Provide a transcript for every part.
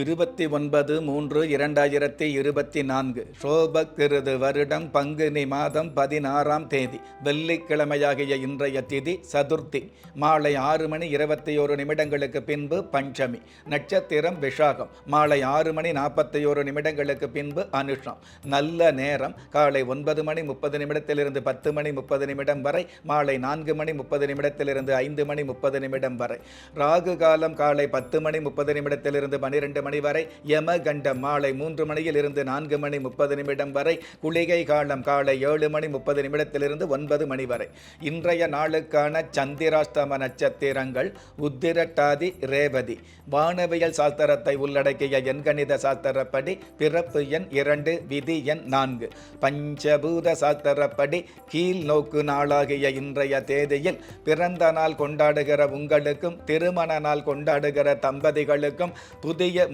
இருபத்தி ஒன்பது மூன்று இரண்டாயிரத்தி இருபத்தி நான்கு. சோபக்கிருது வருடம் பங்குனி மாதம் பதினாறாம் தேதி. வெள்ளிக்கிழமையாகிய இன்றைய திதி சதுர்த்தி. மாலை ஆறு மணி இருபத்தி ஒரு நிமிடங்களுக்கு பின்பு பஞ்சமி. நட்சத்திரம் விஷாகம். மாலை ஆறு மணி நாற்பத்தி ஒரு நிமிடங்களுக்கு பின்பு அனுஷம். நல்ல நேரம். காலை ஒன்பது மணி முப்பது நிமிடத்திலிருந்து பத்து மணி முப்பது நிமிடம் வரை. மாலை நான்கு மணி முப்பது நிமிடத்திலிருந்து ஐந்து மணி முப்பது நிமிடம் வரை. ராகு காலம் காலை பத்து மணி முப்பது நிமிடத்திலிருந்து பன்னிரெண்டு மணி வரை யமகண்டம் மாலை மூன்று மணியில் இருந்து நான்கு மணி முப்பது நிமிடம் வரை குளிகை காலம் காலை ஏழு மணி முப்பது நிமிடத்திலிருந்து ஒன்பது மணி வரை. இன்றைய நாளுக்கான சந்திராஷ்டம நட்சத்திரங்கள் உத்திரட்டாதி ரேவதி. வானவியல் சாஸ்திரத்தை உள்ளடக்கிய எண்கணித சாஸ்திரப்படி பிறப்பு எண் இரண்டு விதி எண் நான்கு. பஞ்சபூத சாஸ்திரப்படி கீழ் நோக்கு நாளாகிய இன்றைய தேதியில் பிறந்த நாள் கொண்டாடுகிற உங்களுக்கும் திருமண நாள் கொண்டாடுகிற தம்பதிகளுக்கும் புதிய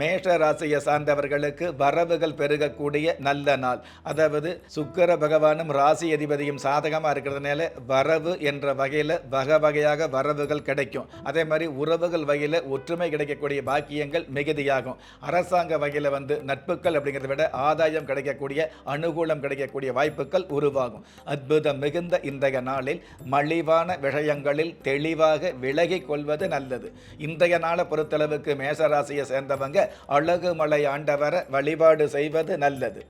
மேஷ ராசியை சார்ந்தவர்களுக்கு வரவுகள் பெருகக்கூடிய நல்ல நாள். அதாவது சுக்கிர பகவானும் ராசி அதிபதியும் சாதகமாக இருக்கிறதுனால வரவு என்ற வகையில் வகை வகையாக வரவுகள் கிடைக்கும். அதே மாதிரி உறவுகள் வகையில் ஒற்றுமை கிடைக்கக்கூடிய பாக்கியங்கள் மிகுதியாகும். அரசாங்க வகையில் வந்து நட்புகள் அப்படிங்கிறத விட ஆதாயம் கிடைக்கக்கூடிய அனுகூலம் கிடைக்கக்கூடிய வாய்ப்புகள் உருவாகும். அற்புதம் மிகுந்த இன்றைய நாளில் மலிவான விஷயங்களில் தெளிவாக விலகிக் கொள்வது நல்லது. இன்றைய நாளை பொறுத்தளவுக்கு மேஷராசியை சேர்ந்தவங்க அழகு மலை ஆண்டவரை வழிபாடு செய்வது நல்லது.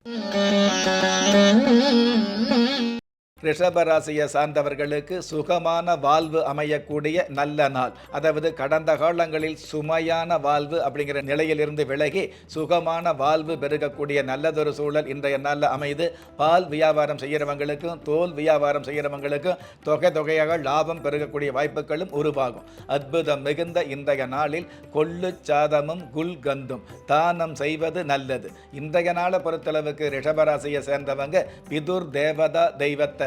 ரிஷபராசியை சார்ந்தவர்களுக்கு சுகமான வாழ்வு அமையக்கூடிய நல்ல நாள். அதாவது கடந்த காலங்களில் சுமையான வாழ்வு அப்படிங்கிற நிலையிலிருந்து விலகி சுகமான வாழ்வு பெருகக்கூடிய நல்லதொரு சூழல் இன்றைய நாளில் அமைது பால் வியாபாரம் செய்கிறவங்களுக்கும் தோல் வியாபாரம் செய்கிறவங்களுக்கும் தொகை தொகையாக லாபம் பெருகக்கூடிய வாய்ப்புகளும் உருவாகும். அற்புதம் மிகுந்த இன்றைய நாளில் கொள்ளு சாதமும் குல்கந்தும் தானம் செய்வது நல்லது. இன்றைய நாளை பொறுத்தளவுக்கு ரிஷபராசியை சேர்ந்தவங்க பிதுர் தேவதா தெய்வத்தை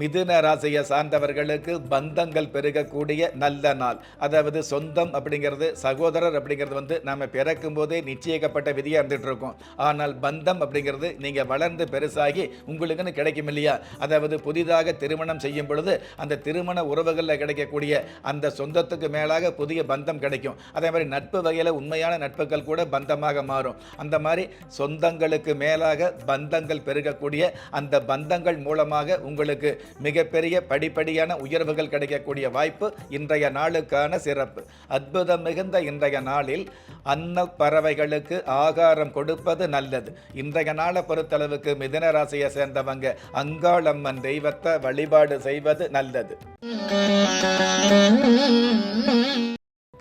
மிதுன ராசியை சார்ந்தவர்களுக்கு பந்தங்கள் பெருகக்கூடிய நல்ல நாள். அதாவது சொந்தம் அப்படிங்கிறது சகோதரர் அப்படிங்கிறது வந்து நம்ம பிறக்கும் போதே நிச்சயிக்கப்பட்ட விதியாக இருந்துட்டு இருக்கோம் ஆனால் பந்தம் அப்படிங்கிறது நீங்கள் வளர்ந்து பெருசாகி உங்களுக்குன்னு கிடைக்கும் இல்லையா? அதாவது புதிதாக திருமணம் செய்யும் பொழுது அந்த திருமண உறவுகளில் கிடைக்கக்கூடிய அந்த சொந்தத்துக்கு மேலாக புதிய பந்தம் கிடைக்கும். அதே மாதிரி நட்பு வகையில் உண்மையான நட்புகள் கூட பந்தமாக மாறும். அந்த மாதிரி சொந்தங்களுக்கு மேலாக பந்தங்கள் பெருகக்கூடிய அந்த பந்தங்கள் மூலமாக உங்களுக்கு மிகப்பெரிய படிப்படியான உயர்வுகள் கிடைக்கக்கூடிய வாய்ப்பு இன்றைய நாளுக்கான சிறப்பு. அற்புதம் மிகுந்த இன்றைய நாளில் அன்ன பறவைகளுக்கு ஆகாரம் கொடுப்பது நல்லது. இன்றைய நாளை பொறுத்தளவுக்கு மிதன ராசியை சேர்ந்தவங்க அங்காளம்மன் தெய்வத்தை வழிபாடு செய்வது நல்லது.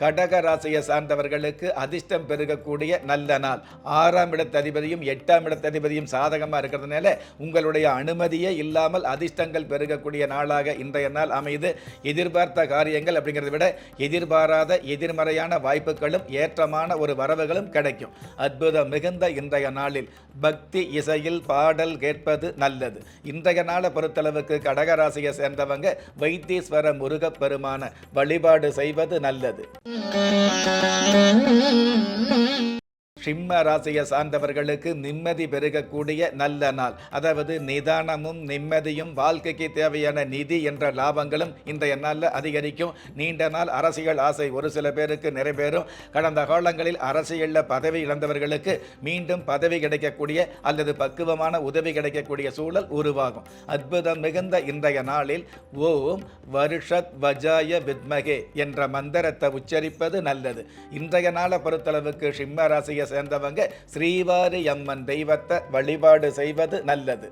கடக ராசியை சார்ந்தவர்களுக்கு அதிர்ஷ்டம் பெருகக்கூடிய நல்ல நாள். ஆறாம் இடத்ததிபதியும் எட்டாம் இடத்ததிபதியும் சாதகமாக இருக்கிறதுனால உங்களுடைய அனுமதியே இல்லாமல் அதிர்ஷ்டங்கள் பெருகக்கூடிய நாளாக இன்றைய நாள் அமைது எதிர்பார்த்த காரியங்கள் அப்படிங்கிறத விட எதிர்பாராத எதிர்மறையான வாய்ப்புகளும் ஏற்றமான ஒரு வரவுகளும் கிடைக்கும். அற்புதம் மிகுந்த இன்றைய நாளில் பக்தி இசையில் பாடல் கேட்பது நல்லது. இன்றைய நாளை பொறுத்தளவுக்கு கடகராசியை சேர்ந்தவங்க வைத்தீஸ்வர முருகப்பெருமான வழிபாடு செய்வது நல்லது. Mm-hmm. சிம்ம ராசியை சார்ந்தவர்களுக்கு நிம்மதி பெருகக்கூடிய நல்ல நாள். அதாவது நிதானமும் நிம்மதியும் வாழ்க்கைக்கு தேவையான நிதி என்ற லாபங்களும் இன்றைய நாளில் அதிகரிக்கும். நீண்ட நாள் அரசியல் ஆசை ஒரு சில பேருக்கு நிறைவேறும். கடந்த காலங்களில் அரசியலில் பதவி இழந்தவர்களுக்கு மீண்டும் பதவி கிடைக்கக்கூடிய அல்லது பக்குவமான உதவி கிடைக்கக்கூடிய சூழல் உருவாகும். அற்புதம் மிகுந்த இன்றைய நாளில் ஓம் வருஷத் வஜாய வித்மகே என்ற மந்திரத்தை உச்சரிப்பது நல்லது. இன்றைய நாளை பொறுத்தளவுக்கு சிம்ம ராசியை சேர்ந்தவங்க ஸ்ரீவாரி அம்மன் தெய்வத்தை வழிபாடு செய்வது நல்லது.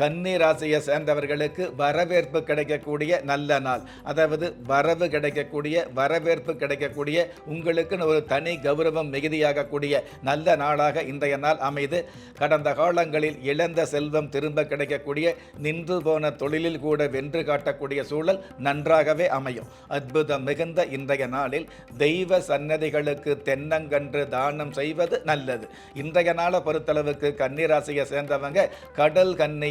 கன்னி ராசியை சேர்ந்தவர்களுக்கு வரவேற்பு கிடைக்கக்கூடிய நல்ல நாள். அதாவது வரவு கிடைக்கக்கூடிய வரவேற்பு கிடைக்கக்கூடிய உங்களுக்குன்னு ஒரு தனி கௌரவம் மிகுதியாகக்கூடிய நல்ல நாளாக இன்றைய நாள் அமைது. கடந்த காலங்களில் இழந்த செல்வம் திரும்ப கிடைக்கக்கூடிய நின்று போன தொழிலில் கூட வென்று காட்டக்கூடிய சூழல் நன்றாகவே அமையும். அற்புதம் மிகுந்த இன்றைய நாளில் தெய்வ சன்னதிகளுக்கு தென்னங்கன்று தானம் செய்வது நல்லது. இன்றைய நாளை பொறுத்தளவுக்கு கன்னிராசியை சேர்ந்தவங்க கடல் கன்னி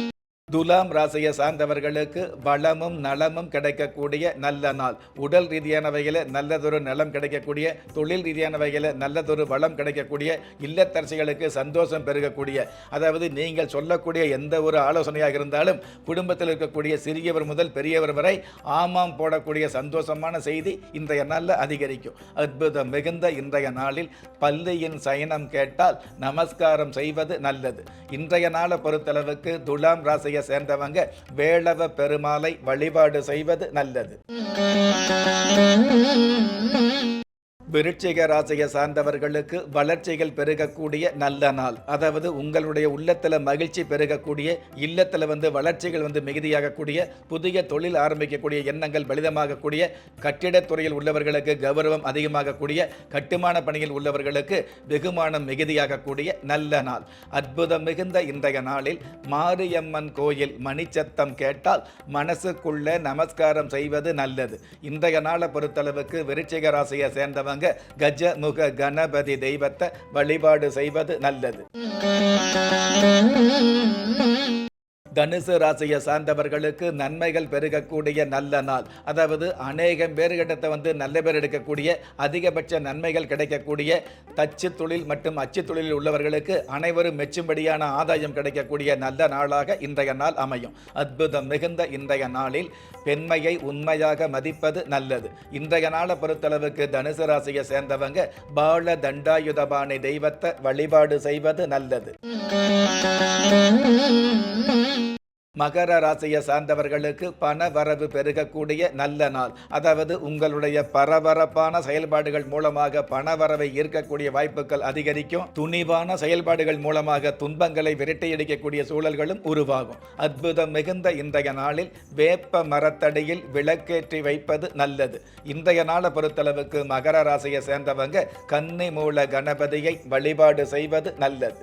துலாம் ராசியை சார்ந்தவர்களுக்கு வளமும் நலமும் கிடைக்கக்கூடிய நல்ல நாள். உடல் ரீதியான வகையில் நல்லதொரு நலம் கிடைக்கக்கூடிய தொழில் ரீதியான வகையில் நல்லதொரு வளம் கிடைக்கக்கூடிய இல்லத்தரசிகளுக்கு சந்தோஷம் பெருகக்கூடிய அதாவது நீங்கள் சொல்லக்கூடிய எந்த ஒரு ஆலோசனையாக இருந்தாலும் குடும்பத்தில் இருக்கக்கூடிய சிறியவர் முதல் பெரியவர் வரை ஆமாம் போடக்கூடிய சந்தோஷமான செய்தி இன்றைய நாளில் அதிகரிக்கும். அற்புதம் மிகுந்த இன்றைய நாளில் பள்ளியின் சயனம் கேட்டால் நமஸ்காரம் செய்வது நல்லது. இன்றைய நாளை பொறுத்தளவுக்கு துலாம் ராசியை சேர்ந்தவங்க வேளவ பெருமாளை வழிபாடு செய்வது நல்லது. விருட்சிக ராசியை சார்ந்தவர்களுக்கு வளர்ச்சிகள் பெருகக்கூடிய நல்ல நாள். அதாவது உங்களுடைய உள்ளத்தில் மகிழ்ச்சி பெருகக்கூடிய இல்லத்தில் வந்து வளர்ச்சிகள் வந்து மிகுதியாகக்கூடிய புதிய தொழில் ஆரம்பிக்கக்கூடிய எண்ணங்கள் பலிதமாகக்கூடிய கட்டிடத்துறையில் உள்ளவர்களுக்கு கௌரவம் அதிகமாகக்கூடிய கட்டுமான பணியில் உள்ளவர்களுக்கு வெகுமானம் மிகுதியாகக்கூடிய நல்ல நாள். அற்புதம் மிகுந்த இன்றைய நாளில் மாரியம்மன் கோயில் மணிச்சத்தம் கேட்டால் மனசுக்குள்ளே நமஸ்காரம் செய்வது நல்லது. இன்றைய நாளை பொறுத்தளவுக்கு விருட்சிக ராசியை சேர்ந்தவங்க கஜமுக கணபதி தெய்வத்தை வழிபாடு செய்வது நல்லது. தனுசு ராசியை சார்ந்தவர்களுக்கு நன்மைகள் பெருகக்கூடிய நல்ல நாள். அதாவது அநேகம் பேர்கிட்ட வந்து நல்ல பேர் எடுக்கக்கூடிய அதிகபட்ச நன்மைகள் கிடைக்கக்கூடிய தச்சு தொழில் மற்றும் அச்சு தொழிலில் உள்ளவர்களுக்கு அனைவரும் மெச்சும்படியான ஆதாயம் கிடைக்கக்கூடிய நல்ல நாளாக இன்றைய நாள் அமையும். அற்புதம் மிகுந்த இன்றைய நாளில் பெண்மையை உண்மையாக மதிப்பது நல்லது. இன்றைய நாளை பொறுத்தளவுக்கு தனுசு ராசியை சேர்ந்தவங்க பால தண்டாயுதபாணி தெய்வத்தை வழிபாடு செய்வது நல்லது. மகர ராசியை சார்ந்தவர்களுக்கு பண வரவு பெருகக்கூடிய நல்ல நாள். அதாவது உங்களுடைய பரபரப்பான செயல்பாடுகள் மூலமாக பண வரவை ஈர்க்கக்கூடிய வாய்ப்புகள் அதிகரிக்கும். துணிவான செயல்பாடுகள் மூலமாக துன்பங்களை விரட்டியடிக்கக்கூடிய சூழல்களும் உருவாகும். அற்புதம் மிகுந்த இன்றைய நாளில் வேப்ப மரத்தடியில் விளக்கேற்றி வைப்பது நல்லது. இன்றைய நாளை பொறுத்தளவுக்கு மகர ராசியை சேர்ந்தவங்க கன்னி மூல கணபதியை வழிபாடு செய்வது நல்லது.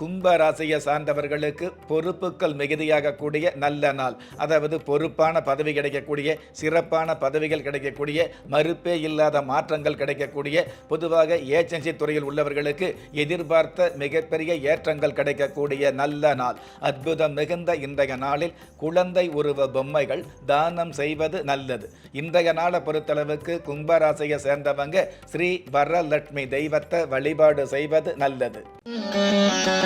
கும்ப ராசியை சார்ந்தவர்களுக்கு பொறுப்புகள் மிகுதியாகக்கூடிய நல்ல நாள். அதாவது பொறுப்பான பதவி கிடைக்கக்கூடிய சிறப்பான பதவிகள் கிடைக்கக்கூடிய மறுப்பே இல்லாத மாற்றங்கள் கிடைக்கக்கூடிய பொதுவாக ஏஜென்சி துறையில் உள்ளவர்களுக்கு எதிர்பார்த்த மிகப்பெரிய ஏற்றங்கள் கிடைக்கக்கூடிய நல்ல நாள். அற்புதம் மிகுந்த இன்றைய நாளில் குழந்தை உருவ பொம்மைகள் தானம் செய்வது நல்லது. இன்றைய நாளை பொறுத்தளவுக்கு கும்பராசியை சேர்ந்தவங்க ஸ்ரீ வரலட்சுமி தெய்வத்தை வழிபாடு செய்வது நல்லது.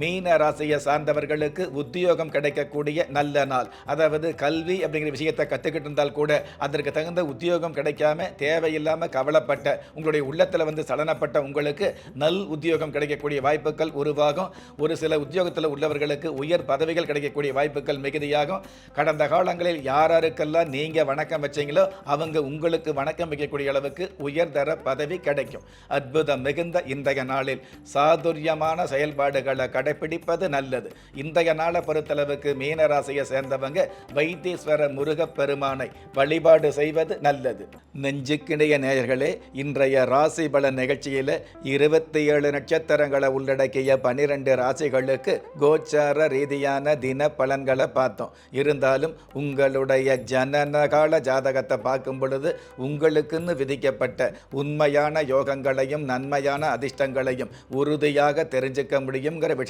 மீன ராசியை சார்ந்தவர்களுக்கு உத்தியோகம் கிடைக்கக்கூடிய நல்ல நாள். அதாவது கல்வி அப்படிங்கிற விஷயத்தை கற்றுக்கிட்டு இருந்தால் கூட அதற்கு தகுந்த உத்தியோகம் கிடைக்காம தேவையில்லாமல் கவலைப்பட்ட உங்களுடைய உள்ளத்தில் வந்து சலனப்பட்ட உங்களுக்கு நல் உத்தியோகம் கிடைக்கக்கூடிய வாய்ப்புகள் உருவாகும். ஒரு சில உத்தியோகத்தில் உள்ளவர்களுக்கு உயர் பதவிகள் கிடைக்கக்கூடிய வாய்ப்புகள் மிகுதியாகும். கடந்த காலங்களில் யாராருக்கெல்லாம் நீங்கள் வணக்கம் வச்சீங்களோ அவங்க உங்களுக்கு வணக்கம் வைக்கக்கூடிய அளவுக்கு உயர்தர பதவி கிடைக்கும். அற்புதம் மிகுந்த இன்றைய நாளில் சாதுரியமான செயல்பாடுகளை கடைபிடிப்பது நல்லது. இன்றைய நாளை பொறுத்தளவுக்கு மீனராசியை சேர்ந்தவங்க வைத்தீஸ்வர முருகப் பெருமானை வழிபாடு செய்வது நல்லது. நெஞ்சுக்கிணைய நேயர்களே இன்றைய ராசி பல நிகழ்ச்சியில் இருபத்தி ஏழு நட்சத்திரங்களை உள்ளடக்கிய பனிரெண்டு ராசிகளுக்கு கோச்சார ரீதியான தின பலன்களை பார்த்தோம். இருந்தாலும் உங்களுடைய ஜனனகால ஜாதகத்தை பார்க்கும் பொழுது உங்களுக்குன்னு விதிக்கப்பட்ட உண்மையான யோகங்களையும் நன்மையான அதிர்ஷ்டங்களையும் உறுதியாக தெரிஞ்சுக்க முடியுங்கிற விஷயம்